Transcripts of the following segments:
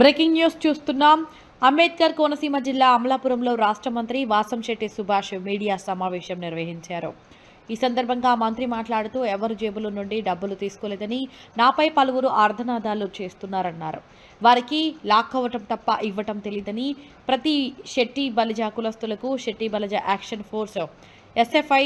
Breaking news చూస్తున్నాం. అంబేద్కర్ కోనసీమ జిల్లా అమలాపురంలో రాష్ట్ర మంత్రి వాసంశెట్టి సుభాష్ మీడియా సమావేశం నిర్వహించారు. ఈ సందర్భంగా మంత్రి మాట్లాడుతూ ఎవరు జేబుల నుండి డబ్బులు తీసుకోలేదని నాపై పలువురు ఆర్ధనాదాలు చేస్తున్నారన్నారు. వారికి లాక్కవటం తప్ప ఇవ్వటం తెలియదని ప్రతి Shetty Balija కులస్తులకు Shetty Balija action force SFI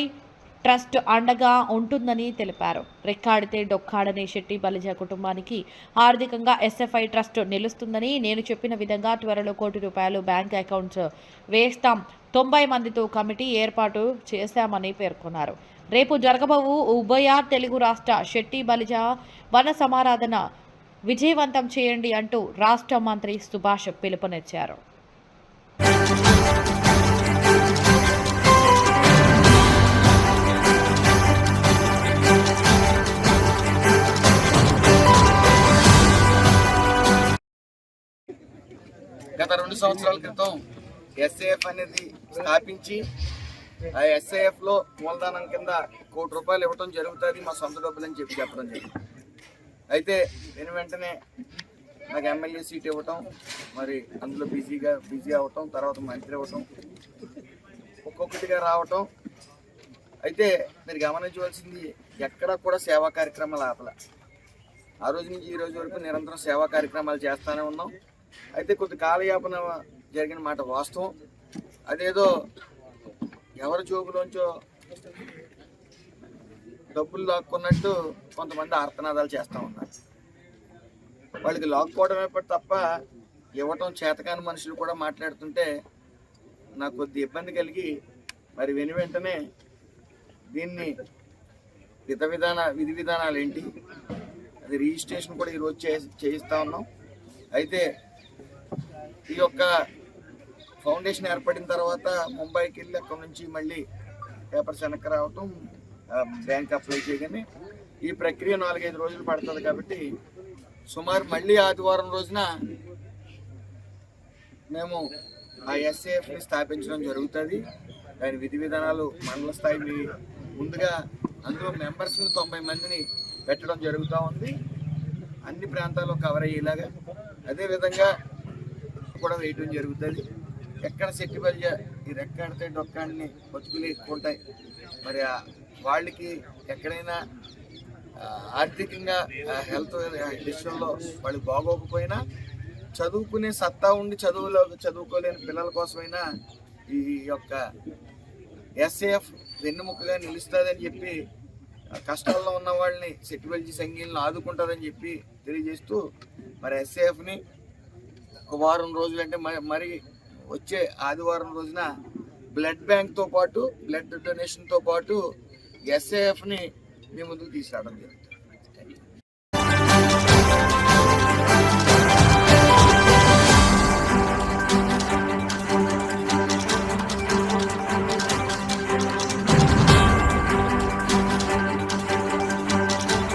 trust అండగా ఉంటుందని తెలిపారు. రెక్కాడితే డొక్కాడనే శెట్టి బలిజ కుటుంబానికి ఆర్థికంగా ఎస్ఎఫ్ఐ ట్రస్ట్ నిలుస్తుందని నేను చెప్పిన విధంగా త్వరలో కోటి రూపాయలు బ్యాంక్ అకౌంట్స్ వేస్తాం. తొంభై మందితో కమిటీ ఏర్పాటు చేశామని పేర్కొన్నారు. రేపు జరగబోవు ఉభయ తెలుగు రాష్ట్ర శెట్టి బలిజ వన సమారాధన విజయవంతం చేయండి అంటూ రాష్ట్ర మంత్రి సుభాష్ పిలుపునిచ్చారు. గత రెండు సంవత్సరాల క్రితం ఎస్ఏఎఫ్ అనేది స్థాపించి ఆ ఎస్ఏఎఫ్లో మూలధనం కింద కోటి రూపాయలు ఇవ్వటం జరుగుతుంది. మా సొంత డబ్బులు అని చెప్పి చెప్పడం జరిగింది. అయితే నేను వెంటనే నాకు ఎమ్మెల్యే సీట్ ఇవ్వటం మరి అందులో బిజీగా బిజీ అవ్వటం తర్వాత మంత్రి అవ్వటం ఒక్కొక్కటిగా రావటం. అయితే మీరు గమనించవలసింది ఎక్కడా కూడా సేవా కార్యక్రమాలు ఆపల. ఆ రోజు నుంచి ఈ రోజు వరకు నిరంతరం సేవా కార్యక్రమాలు చేస్తూనే ఉన్నాం. అయితే కొద్ది కాలయాపన జరిగిన మాట వాస్తవం. అదేదో ఎవరి జోబులోంచో డబ్బులు లాక్కున్నట్టు కొంతమంది ఆర్తనాదాలు చేస్తూ ఉన్నారు. వాళ్ళకి లాక్కోవడమే ప- తప్ప ఇవ్వటం చేతకాని మనుషులు కూడా మాట్లాడుతుంటే నాకు కొద్ది ఇబ్బంది కలిగి మరి వెను వెంటనే దీన్ని విధ విధాన విధి విధానాలు ఏంటి అది రిజిస్ట్రేషన్ కూడా ఈరోజు చే చేయిస్తూ ఉన్నాం. అయితే ఈ యొక్క ఫౌండేషన్ ఏర్పడిన తర్వాత ముంబైకి వెళ్ళి అక్కడ నుంచి మళ్ళీ పేపర్స్ వెనక్కి రావటం బ్యాంక్ అప్లై చేయగానే ఈ ప్రక్రియ నాలుగైదు రోజులు పడుతుంది కాబట్టి సుమారు మళ్ళీ ఆదివారం రోజున మేము ఆ ఎస్ఏఎఫ్ని స్థాపించడం జరుగుతుంది. దాని విధి విధానాలు మండల స్థాయి ముందుగా అందులో మెంబర్స్ని తొంభై మందిని పెట్టడం జరుగుతూ ఉంది. అన్ని ప్రాంతాల్లో కవర్ అయ్యేలాగా. అదేవిధంగా కూడా వేయటం జరుగుతుంది. ఎక్కడ సెట్టి బలిజ ఈ రెక్కాడితే డొక్కాడిని బతుకులు ఎక్కువ ఉంటాయి మరి వాళ్ళకి ఎక్కడైనా ఆర్థికంగా హెల్త్ విషయంలో వాళ్ళు బాగోకపోయినా చదువుకునే సత్తా ఉండి చదువులో చదువుకోలేని పిల్లల కోసమైనా ఈ యొక్క ఎస్ఏఎఫ్ వెన్నుముక్కగా నిలుస్తుందని చెప్పి కష్టాల్లో ఉన్న వాళ్ళని సెటిబల్జీ సంఘీలను ఆదుకుంటారని చెప్పి తెలియజేస్తూ మరి ఎస్ఏఎఫ్ని ఒక వారం రోజులు అంటే మరి మరి వచ్చే ఆదివారం రోజున బ్లడ్ బ్యాంక్తో పాటు బ్లడ్ డొనేషన్తో పాటు ఎస్ఏఎఫ్ని మీ ముందుకు తీసుకురావడం జరుగుతుంది.